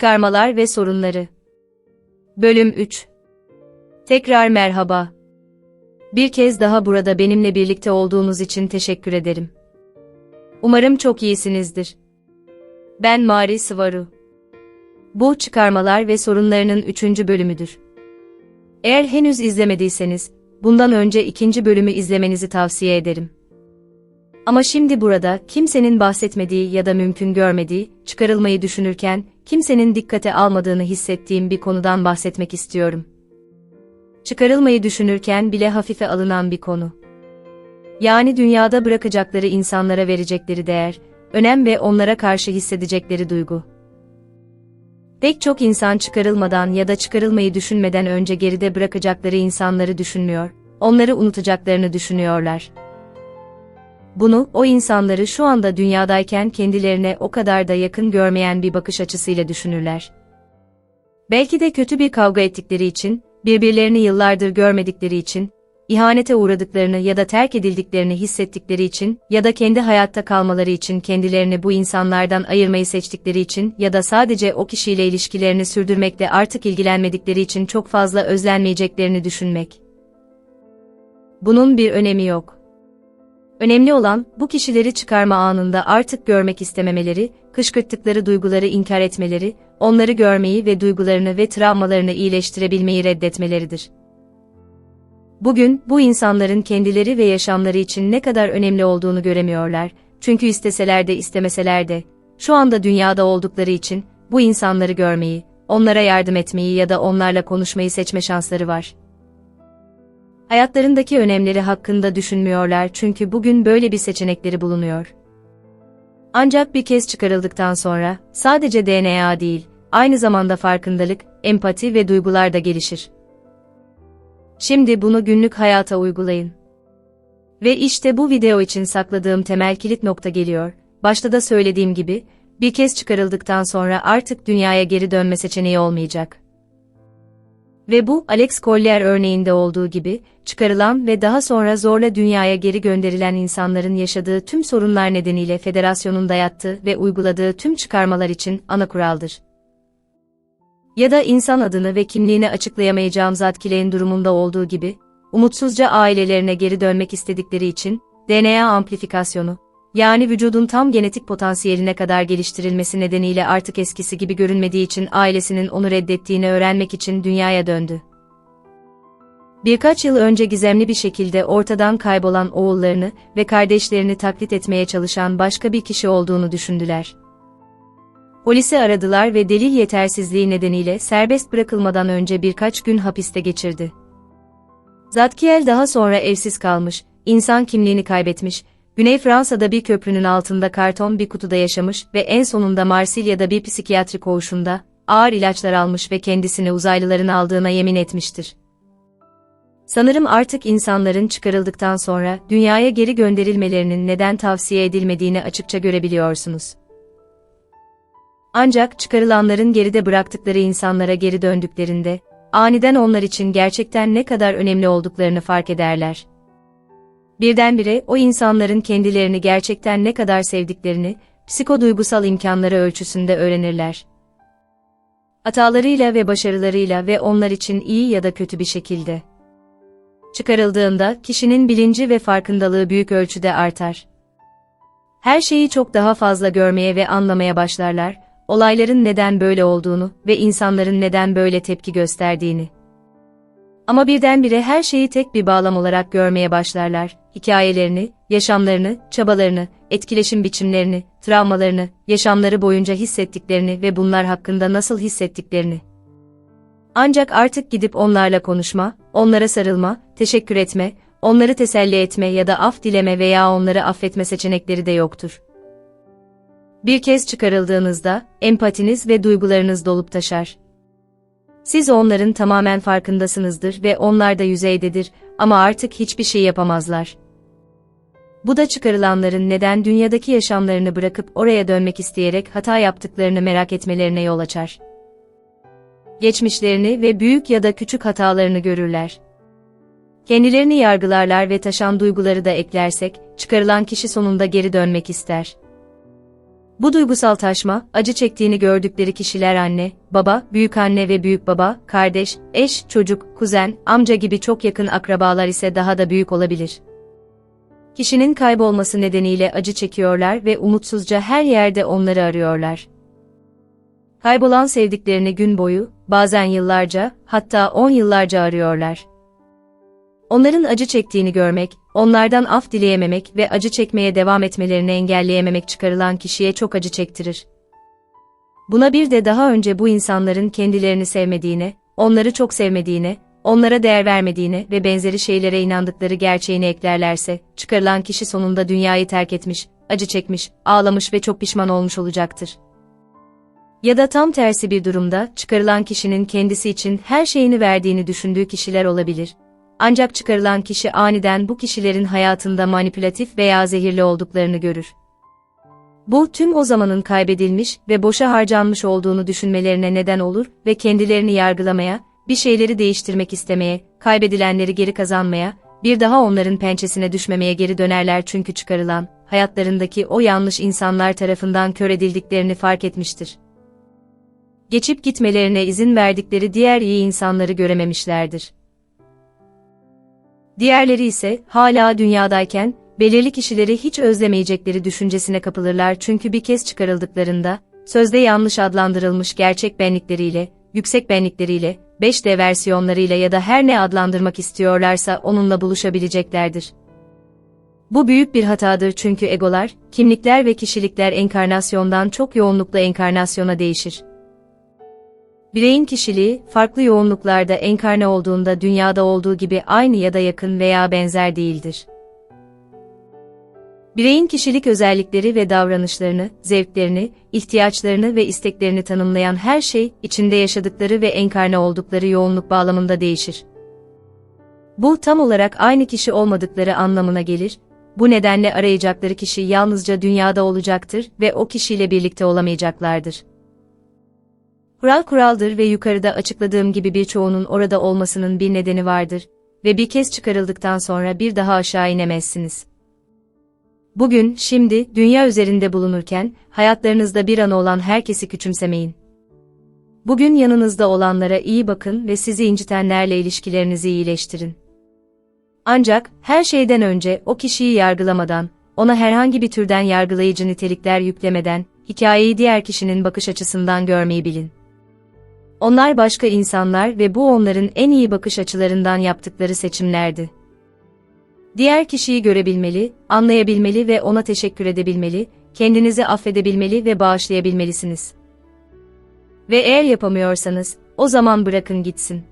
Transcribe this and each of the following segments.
Çıkarmalar ve sorunları. Bölüm 3. Tekrar merhaba. Bir kez daha burada benimle birlikte olduğunuz için teşekkür ederim. Umarım çok iyisinizdir. Ben Mari Sıvaru. Bu çıkarmalar ve sorunlarının üçüncü bölümüdür. Eğer henüz izlemediyseniz, bundan önce ikinci bölümü izlemenizi tavsiye ederim. Ama şimdi burada kimsenin bahsetmediği ya da mümkün görmediği, çıkarılmayı düşünürken kimsenin dikkate almadığını hissettiğim bir konudan bahsetmek istiyorum. Çıkarılmayı düşünürken bile hafife alınan bir konu. Yani dünyada bırakacakları insanlara verecekleri değer, önem ve onlara karşı hissedecekleri duygu. Pek çok insan çıkarılmadan ya da çıkarılmayı düşünmeden önce geride bırakacakları insanları düşünmüyor, onları unutacaklarını düşünüyorlar. Bunu, o insanları şu anda dünyadayken kendilerine o kadar da yakın görmeyen bir bakış açısıyla düşünürler. Belki de kötü bir kavga ettikleri için, birbirlerini yıllardır görmedikleri için, ihanete uğradıklarını ya da terk edildiklerini hissettikleri için ya da kendi hayatta kalmaları için kendilerini bu insanlardan ayırmayı seçtikleri için ya da sadece o kişiyle ilişkilerini sürdürmekle artık ilgilenmedikleri için çok fazla özlenmeyeceklerini düşünmek. Bunun bir önemi yok. Önemli olan, bu kişileri çıkarma anında artık görmek istememeleri, kışkırttıkları duyguları inkar etmeleri, onları görmeyi ve duygularını ve travmalarını iyileştirebilmeyi reddetmeleridir. Bugün, bu insanların kendileri ve yaşamları için ne kadar önemli olduğunu göremiyorlar, çünkü isteseler de istemeseler de, şu anda dünyada oldukları için, bu insanları görmeyi, onlara yardım etmeyi ya da onlarla konuşmayı seçme şansları var. Hayatlarındaki önemleri hakkında düşünmüyorlar çünkü bugün böyle bir seçenekleri bulunuyor. Ancak bir kez çıkarıldıktan sonra, sadece DNA değil, aynı zamanda farkındalık, empati ve duygular da gelişir. Şimdi bunu günlük hayata uygulayın. Ve işte bu video için sakladığım temel kilit nokta geliyor. Başta da söylediğim gibi, bir kez çıkarıldıktan sonra artık dünyaya geri dönme seçeneği olmayacak. Ve bu, Alex Collier örneğinde olduğu gibi, çıkarılan ve daha sonra zorla dünyaya geri gönderilen insanların yaşadığı tüm sorunlar nedeniyle federasyonun dayattığı ve uyguladığı tüm çıkarmalar için ana kuraldır. Ya da insan adını ve kimliğini açıklayamayacağım zatkilerin durumunda olduğu gibi, umutsuzca ailelerine geri dönmek istedikleri için, DNA amplifikasyonu, yani vücudun tam genetik potansiyeline kadar geliştirilmesi nedeniyle artık eskisi gibi görünmediği için ailesinin onu reddettiğini öğrenmek için dünyaya döndü. Birkaç yıl önce gizemli bir şekilde ortadan kaybolan oğullarını ve kardeşlerini taklit etmeye çalışan başka bir kişi olduğunu düşündüler. Polisi aradılar ve delil yetersizliği nedeniyle serbest bırakılmadan önce birkaç gün hapiste geçirdi. Zatkiel daha sonra evsiz kalmış, insan kimliğini kaybetmiş, Güney Fransa'da bir köprünün altında karton bir kutuda yaşamış ve en sonunda Marsilya'da bir psikiyatri koğuşunda ağır ilaçlar almış ve kendisini uzaylıların aldığına yemin etmiştir. Sanırım artık insanların çıkarıldıktan sonra dünyaya geri gönderilmelerinin neden tavsiye edilmediğini açıkça görebiliyorsunuz. Ancak çıkarılanların geride bıraktıkları insanlara geri döndüklerinde, aniden onlar için gerçekten ne kadar önemli olduklarını fark ederler. Birdenbire o insanların kendilerini gerçekten ne kadar sevdiklerini, psikoduygusal imkanları ölçüsünde öğrenirler. Hatalarıyla ve başarılarıyla ve onlar için iyi ya da kötü bir şekilde. Çıkarıldığında kişinin bilinci ve farkındalığı büyük ölçüde artar. Her şeyi çok daha fazla görmeye ve anlamaya başlarlar, olayların neden böyle olduğunu ve insanların neden böyle tepki gösterdiğini. Ama birdenbire her şeyi tek bir bağlam olarak görmeye başlarlar. Hikayelerini, yaşamlarını, çabalarını, etkileşim biçimlerini, travmalarını, yaşamları boyunca hissettiklerini ve bunlar hakkında nasıl hissettiklerini. Ancak artık gidip onlarla konuşma, onlara sarılma, teşekkür etme, onları teselli etme ya da af dileme veya onları affetme seçenekleri de yoktur. Bir kez çıkarıldığınızda, empatiniz ve duygularınız dolup taşar. Siz onların tamamen farkındasınızdır ve onlar da yüzeydedir ama artık hiçbir şey yapamazlar. Bu da çıkarılanların neden dünyadaki yaşamlarını bırakıp oraya dönmek isteyerek hata yaptıklarını merak etmelerine yol açar. Geçmişlerini ve büyük ya da küçük hatalarını görürler. Kendilerini yargılarlar ve taşan duyguları da eklersek, çıkarılan kişi sonunda geri dönmek ister. Bu duygusal taşma, acı çektiğini gördükleri kişiler anne, baba, büyük anne ve büyük baba, kardeş, eş, çocuk, kuzen, amca gibi çok yakın akrabalar ise daha da büyük olabilir. Kişinin kaybolması nedeniyle acı çekiyorlar ve umutsuzca her yerde onları arıyorlar. Kaybolan sevdiklerini gün boyu, bazen yıllarca, hatta on yıllarca arıyorlar. Onların acı çektiğini görmek, onlardan af dileyememek ve acı çekmeye devam etmelerini engelleyememek çıkarılan kişiye çok acı çektirir. Buna bir de daha önce bu insanların kendilerini sevmediğine, onları çok sevmediğine, onlara değer vermediğine ve benzeri şeylere inandıkları gerçeğini eklerlerse, çıkarılan kişi sonunda dünyayı terk etmiş, acı çekmiş, ağlamış ve çok pişman olmuş olacaktır. Ya da tam tersi bir durumda, çıkarılan kişinin kendisi için her şeyini verdiğini düşündüğü kişiler olabilir. Ancak çıkarılan kişi aniden bu kişilerin hayatında manipülatif veya zehirli olduklarını görür. Bu tüm o zamanın kaybedilmiş ve boşa harcanmış olduğunu düşünmelerine neden olur ve kendilerini yargılamaya, bir şeyleri değiştirmek istemeye, kaybedilenleri geri kazanmaya, bir daha onların pençesine düşmemeye geri dönerler çünkü çıkarılan, hayatlarındaki o yanlış insanlar tarafından kör edildiklerini fark etmiştir. Geçip gitmelerine izin verdikleri diğer iyi insanları görememişlerdir. Diğerleri ise hala dünyadayken belirli kişileri hiç özlemeyecekleri düşüncesine kapılırlar çünkü bir kez çıkarıldıklarında sözde yanlış adlandırılmış gerçek benlikleriyle, yüksek benlikleriyle, 5D versiyonlarıyla ya da her ne adlandırmak istiyorlarsa onunla buluşabileceklerdir. Bu büyük bir hatadır çünkü egolar, kimlikler ve kişilikler enkarnasyondan çok yoğunlukla enkarnasyona değişir. Bireyin kişiliği, farklı yoğunluklarda enkarne olduğunda dünyada olduğu gibi aynı ya da yakın veya benzer değildir. Bireyin kişilik özellikleri ve davranışlarını, zevklerini, ihtiyaçlarını ve isteklerini tanımlayan her şey, içinde yaşadıkları ve enkarne oldukları yoğunluk bağlamında değişir. Bu tam olarak aynı kişi olmadıkları anlamına gelir, bu nedenle arayacakları kişi yalnızca dünyada olacaktır ve o kişiyle birlikte olamayacaklardır. Kural kuraldır ve yukarıda açıkladığım gibi birçoğunun orada olmasının bir nedeni vardır ve bir kez çıkarıldıktan sonra bir daha aşağı inemezsiniz. Bugün, şimdi, dünya üzerinde bulunurken, hayatlarınızda bir an olan herkesi küçümsemeyin. Bugün yanınızda olanlara iyi bakın ve sizi incitenlerle ilişkilerinizi iyileştirin. Ancak, her şeyden önce o kişiyi yargılamadan, ona herhangi bir türden yargılayıcı nitelikler yüklemeden, hikayeyi diğer kişinin bakış açısından görmeyi bilin. Onlar başka insanlar ve bu onların en iyi bakış açılarından yaptıkları seçimlerdi. Diğer kişiyi görebilmeli, anlayabilmeli ve ona teşekkür edebilmeli, kendinizi affedebilmeli ve bağışlayabilmelisiniz. Ve eğer yapamıyorsanız, o zaman bırakın gitsin.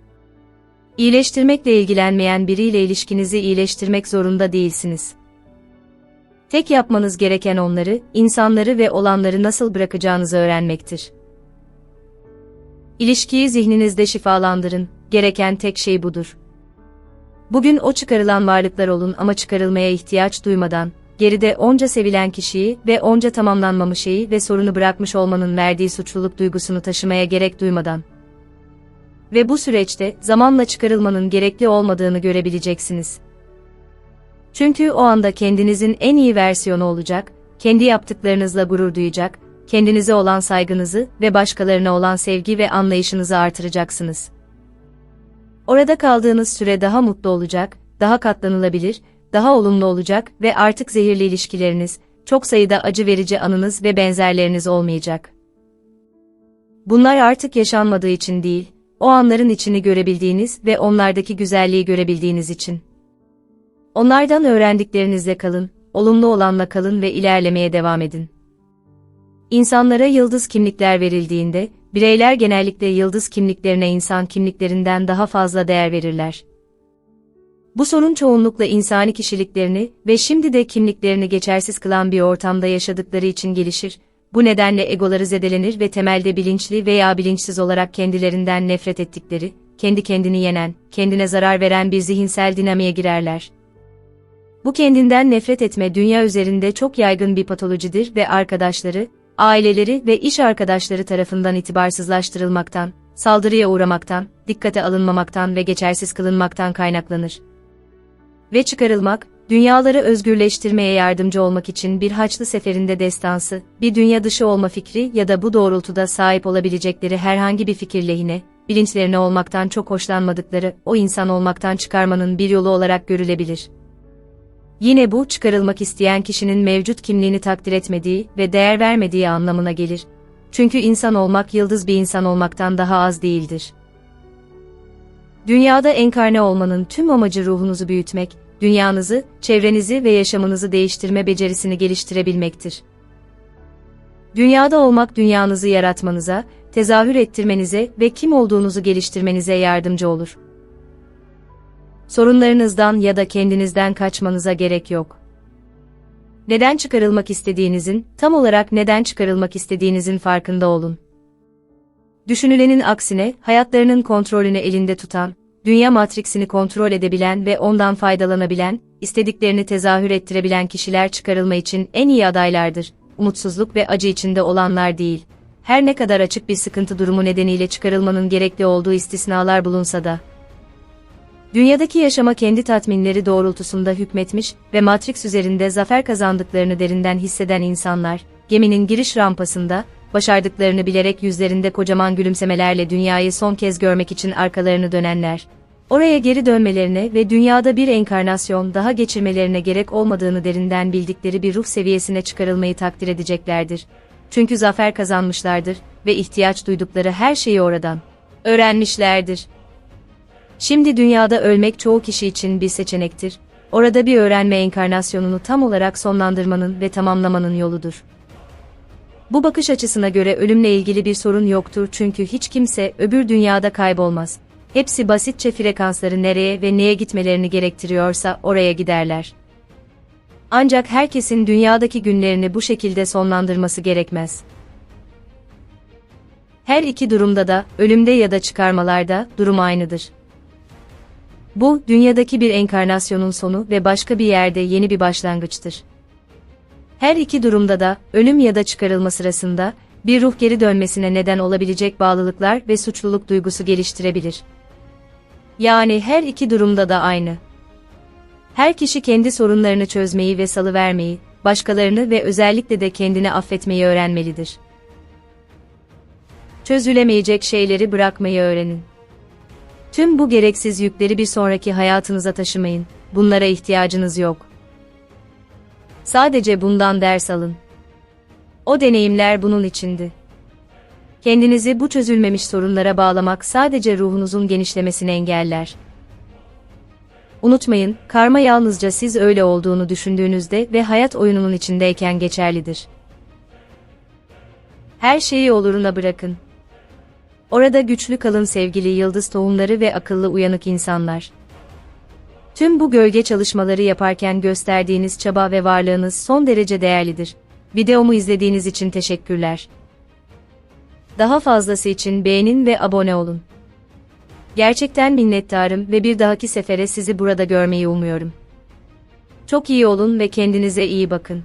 İyileştirmekle ilgilenmeyen biriyle ilişkinizi iyileştirmek zorunda değilsiniz. Tek yapmanız gereken onları, insanları ve olanları nasıl bırakacağınızı öğrenmektir. İlişkiyi zihninizde şifalandırın, gereken tek şey budur. Bugün o çıkarılan varlıklar olun ama çıkarılmaya ihtiyaç duymadan, geride onca sevilen kişiyi ve onca tamamlanmamış şeyi ve sorunu bırakmış olmanın verdiği suçluluk duygusunu taşımaya gerek duymadan. Ve bu süreçte zamanla çıkarılmanın gerekli olmadığını görebileceksiniz. Çünkü o anda kendinizin en iyi versiyonu olacak, kendi yaptıklarınızla gurur duyacak, kendinize olan saygınızı ve başkalarına olan sevgi ve anlayışınızı artıracaksınız. Orada kaldığınız süre daha mutlu olacak, daha katlanılabilir, daha olumlu olacak ve artık zehirli ilişkileriniz, çok sayıda acı verici anınız ve benzerleriniz olmayacak. Bunlar artık yaşanmadığı için değil, o anların içini görebildiğiniz ve onlardaki güzelliği görebildiğiniz için. Onlardan öğrendiklerinizle kalın, olumlu olanla kalın ve ilerlemeye devam edin. İnsanlara yıldız kimlikler verildiğinde, bireyler genellikle yıldız kimliklerine insan kimliklerinden daha fazla değer verirler. Bu sorun çoğunlukla insani kişiliklerini ve şimdi de kimliklerini geçersiz kılan bir ortamda yaşadıkları için gelişir. Bu nedenle egoları zedelenir ve temelde bilinçli veya bilinçsiz olarak kendilerinden nefret ettikleri, kendi kendini yenen, kendine zarar veren bir zihinsel dinamiğe girerler. Bu kendinden nefret etme dünya üzerinde çok yaygın bir patolojidir ve arkadaşları, aileleri ve iş arkadaşları tarafından itibarsızlaştırılmaktan, saldırıya uğramaktan, dikkate alınmamaktan ve geçersiz kılınmaktan kaynaklanır. Ve çıkarılmak, Dünyaları özgürleştirmeye yardımcı olmak için bir Haçlı seferinde destansı, bir dünya dışı olma fikri ya da bu doğrultuda sahip olabilecekleri herhangi bir fikir lehine, bilinçlerine olmaktan çok hoşlanmadıkları, o insan olmaktan çıkarmanın bir yolu olarak görülebilir. Yine bu, çıkarılmak isteyen kişinin mevcut kimliğini takdir etmediği ve değer vermediği anlamına gelir. Çünkü insan olmak yıldız bir insan olmaktan daha az değildir. Dünyada enkarne olmanın tüm amacı ruhunuzu büyütmek, dünyanızı, çevrenizi ve yaşamınızı değiştirme becerisini geliştirebilmektir. Dünyada olmak dünyanızı yaratmanıza, tezahür ettirmenize ve kim olduğunuzu geliştirmenize yardımcı olur. Sorunlarınızdan ya da kendinizden kaçmanıza gerek yok. Neden çıkarılmak istediğinizin, tam olarak neden çıkarılmak istediğinizin farkında olun. Düşünülenin aksine, hayatlarının kontrolünü elinde tutan, dünya matriksini kontrol edebilen ve ondan faydalanabilen, istediklerini tezahür ettirebilen kişiler çıkarılma için en iyi adaylardır. Umutsuzluk ve acı içinde olanlar değil. Her ne kadar açık bir sıkıntı durumu nedeniyle çıkarılmanın gerekli olduğu istisnalar bulunsa da. Dünyadaki yaşama kendi tatminleri doğrultusunda hükmetmiş ve Matrix üzerinde zafer kazandıklarını derinden hisseden insanlar, geminin giriş rampasında, başardıklarını bilerek yüzlerinde kocaman gülümsemelerle dünyayı son kez görmek için arkalarını dönenler, oraya geri dönmelerine ve dünyada bir enkarnasyon daha geçirmelerine gerek olmadığını derinden bildikleri bir ruh seviyesine çıkarılmayı takdir edeceklerdir. Çünkü zafer kazanmışlardır ve ihtiyaç duydukları her şeyi oradan öğrenmişlerdir. Şimdi dünyada ölmek çoğu kişi için bir seçenektir. Orada bir öğrenme enkarnasyonunu tam olarak sonlandırmanın ve tamamlamanın yoludur. Bu bakış açısına göre ölümle ilgili bir sorun yoktur çünkü hiç kimse öbür dünyada kaybolmaz. Hepsi basitçe frekansları nereye ve neye gitmelerini gerektiriyorsa oraya giderler. Ancak herkesin dünyadaki günlerini bu şekilde sonlandırması gerekmez. Her iki durumda da, ölümde ya da çıkarmalarda, durum aynıdır. Bu, dünyadaki bir enkarnasyonun sonu ve başka bir yerde yeni bir başlangıçtır. Her iki durumda da, ölüm ya da çıkarılma sırasında, bir ruh geri dönmesine neden olabilecek bağlılıklar ve suçluluk duygusu geliştirebilir. Yani her iki durumda da aynı. Her kişi kendi sorunlarını çözmeyi ve salıvermeyi, başkalarını ve özellikle de kendini affetmeyi öğrenmelidir. Çözülemeyecek şeyleri bırakmayı öğrenin. Tüm bu gereksiz yükleri bir sonraki hayatınıza taşımayın. Bunlara ihtiyacınız yok. Sadece bundan ders alın. O deneyimler bunun içindi. Kendinizi bu çözülmemiş sorunlara bağlamak sadece ruhunuzun genişlemesini engeller. Unutmayın, karma yalnızca siz öyle olduğunu düşündüğünüzde ve hayat oyununun içindeyken geçerlidir. Her şeyi oluruna bırakın. Orada güçlü kalın sevgili yıldız tohumları ve akıllı uyanık insanlar. Tüm bu gölge çalışmaları yaparken gösterdiğiniz çaba ve varlığınız son derece değerlidir. Videomu izlediğiniz için teşekkürler. Daha fazlası için beğenin ve abone olun. Gerçekten minnettarım ve bir dahaki sefere sizi burada görmeyi umuyorum. Çok iyi olun ve kendinize iyi bakın.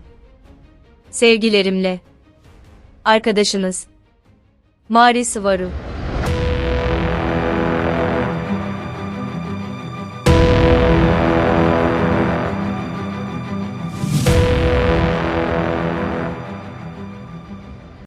Sevgilerimle. Arkadaşınız Mari Sıvaru